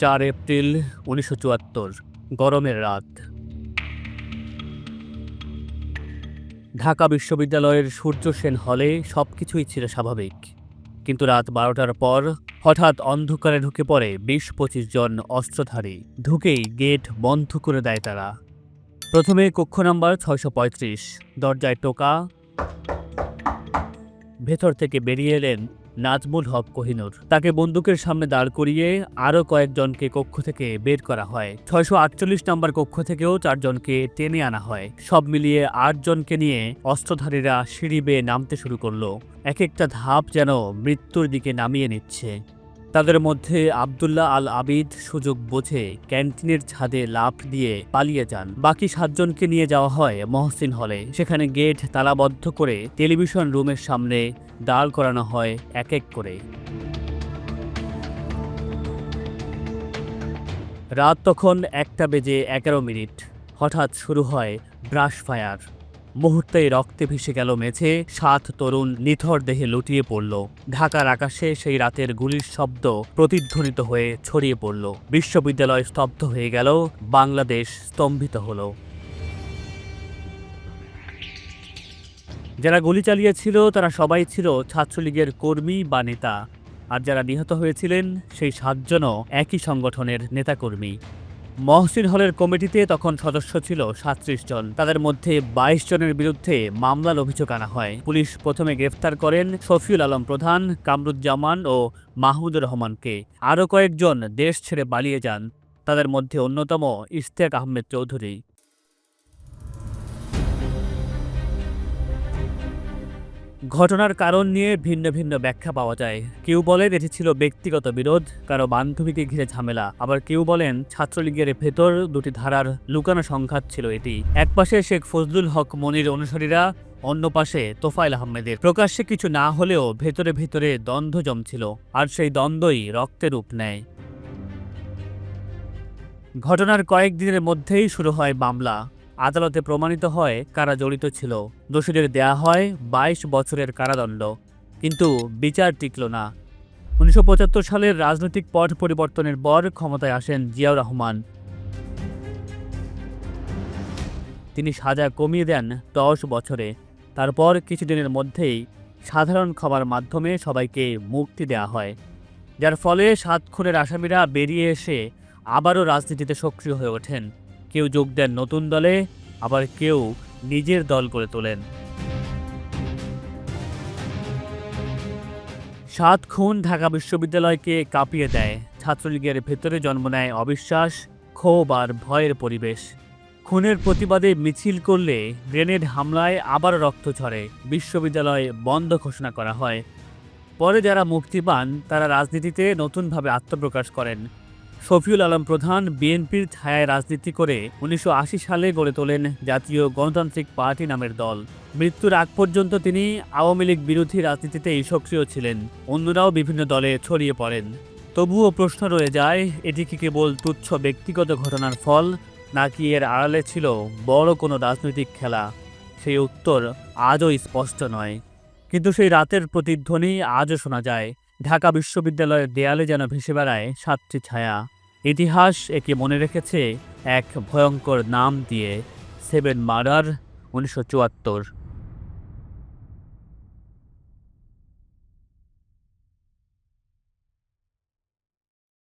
চার এপ্রিল উনিশশো চুয়াত্তর, গরমের রাত। ঢাকা বিশ্ববিদ্যালয়ের সূর্য সেন হলে সব কিছুই ছিল স্বাভাবিক। কিন্তু রাত বারোটার পর হঠাৎ অন্ধকারে ঢুকে পড়ে বিশ পঁচিশ জন অস্ত্রধারী। ঢুকেই গেট বন্ধ করে দেয় তারা। প্রথমে কক্ষ নাম্বার ছয়শো পঁয়ত্রিশ, দরজায় টোকা। ভেতর থেকে বেরিয়ে এলেন নাজমুল হক কোহিনুর। তাকে বন্দুকের সামনে দাঁড় করিয়ে আরও কয়েকজনকে কক্ষ থেকে বের করা হয়। ছয়শো আটচল্লিশ নম্বর কক্ষ থেকেও চারজনকে টেনে আনা হয়। সব মিলিয়ে আটজনকে নিয়ে অস্ত্রধারীরা সিঁড়ি বেয়ে নামতে শুরু করল। এক একটা ধাপ যেন মৃত্যুর দিকে নামিয়ে নিচ্ছে। তাদের মধ্যে আবদুল্লাহ আল আবিদ সুযোগ বোঝে ক্যান্টিনের ছাদে লাফ দিয়ে পালিয়ে যান। বাকি সাতজনকে নিয়ে যাওয়া হয় মহসিন হলে। সেখানে গেট তালাবদ্ধ করে টেলিভিশন রুমের সামনে দাঁড় করানো হয় এক এক করে। রাত তখন একটা বেজে এগারো মিনিট। হঠাৎ শুরু হয় ব্রাশ ফায়ার। মুহূর্তেই রক্তে ভেসে গেল মেঝে, সাত তরুণ নিথর দেহে লুটিয়ে পড়ল। ঢাকার আকাশে সেই রাতের গুলির শব্দ প্রতিধ্বনিত হয়ে ছড়িয়ে পড়ল। বিশ্ববিদ্যালয় স্তব্ধ হয়ে গেল, বাংলাদেশ স্তম্ভিত হলো। যারা গুলি চালিয়েছিল, তারা সবাই ছিল ছাত্রলীগের কর্মী বা নেতা। আর যারা নিহত হয়েছিলেন, সেই সাতজনও একই সংগঠনের নেতাকর্মী। মহসিন হলের কমিটিতে তখন সদস্য ছিল সাতত্রিশ জন। তাদের মধ্যে বাইশ জনের বিরুদ্ধে মামলার অভিযোগ আনা হয়। পুলিশ প্রথমে গ্রেফতার করেন শফিউল আলম প্রধান, কামরুজ্জামান ও মাহমুদুর রহমানকে। আরও কয়েকজন দেশ ছেড়ে পালিয়ে যান। তাদের মধ্যে অন্যতম ইশতেক আহমেদ চৌধুরী। ঘটনার কারণ নিয়ে ভিন্ন ভিন্ন ব্যাখ্যা পাওয়া যায়। কেউ বলেন এটি ছিল ব্যক্তিগত বিরোধ, কারও বান্ধবীকে ঘিরে ঝামেলা। আবার কেউ বলেন ছাত্রলীগের ভেতর দুটি ধারার লুকানো সংঘাত ছিল এটি। একপাশে শেখ ফজলুল হক মনির অনুসারীরা, অন্য পাশে তোফাইল আহমেদের। প্রকাশ্যে কিছু না হলেও ভেতরে ভেতরে দ্বন্দ্ব জমছিল, আর সেই দ্বন্দ্বই রক্তে রূপ নেয়। ঘটনার কয়েকদিনের মধ্যেই শুরু হয় মামলা। আদালতে প্রমাণিত হয় কারা জড়িত ছিল। দোষীদের দেয়া হয় বাইশ বছরের কারাদণ্ড। কিন্তু বিচার টিকল না। উনিশশো পঁচাত্তর সালের রাজনৈতিক পট পরিবর্তনের পর ক্ষমতায় আসেন জিয়াউর রহমান। তিনি সাজা কমিয়ে দেন দশ বছরে। তারপর কিছুদিনের মধ্যেই সাধারণ ক্ষমার মাধ্যমে সবাইকে মুক্তি দেওয়া হয়। যার ফলে সাত খুনের আসামিরা বেরিয়ে এসে আবারও রাজনীতিতে সক্রিয় হয়ে ওঠেন। কেউ যোগ দেন নতুন দলে, আবার কেউ নিজের দল করে তোলেন। সাত খুন ঢাকা বিশ্ববিদ্যালয়কে কাঁপিয়ে দেয়। ছাত্রলীগের ভেতরে জন্ম নেয় অবিশ্বাস, ক্ষোভ আর ভয়ের পরিবেশ। খুনের প্রতিবাদে মিছিল করলে গ্রেনেড হামলায় আবার রক্ত ঝরে, বিশ্ববিদ্যালয় বন্ধ ঘোষণা করা হয়। পরে যারা মুক্তি পান, তারা রাজনীতিতে নতুনভাবে আত্মপ্রকাশ করেন। শফিউল আলম প্রধান বিএনপির ছায়ায় রাজনীতি করে উনিশশো আশি সালে গড়ে তোলেন জাতীয় গণতান্ত্রিক পার্টি নামের দল। মৃত্যুর আগ পর্যন্ত তিনি আওয়ামী লীগ বিরোধী রাজনীতিতেই সক্রিয় ছিলেন। অন্যরাও বিভিন্ন দলে ছড়িয়ে পড়েন। তবুও প্রশ্ন রয়ে যায়, এটি কি কেবল তুচ্ছ ব্যক্তিগত ঘটনার ফল, নাকি এর আড়ালে ছিল বড় কোনো রাজনৈতিক খেলা? সেই উত্তর আজও স্পষ্ট নয়। কিন্তু সেই রাতের প্রতিধ্বনি আজও শোনা যায়। ঢাকা বিশ্ববিদ্যালয়ের দেয়ালে যেন ভেসে বেড়ায় সাতটি ছায়া। ইতিহাস একে মনে রেখেছে এক ভয়ঙ্কর নাম দিয়ে, সেভেন মার্ডার, উনিশশো চুয়াত্তর।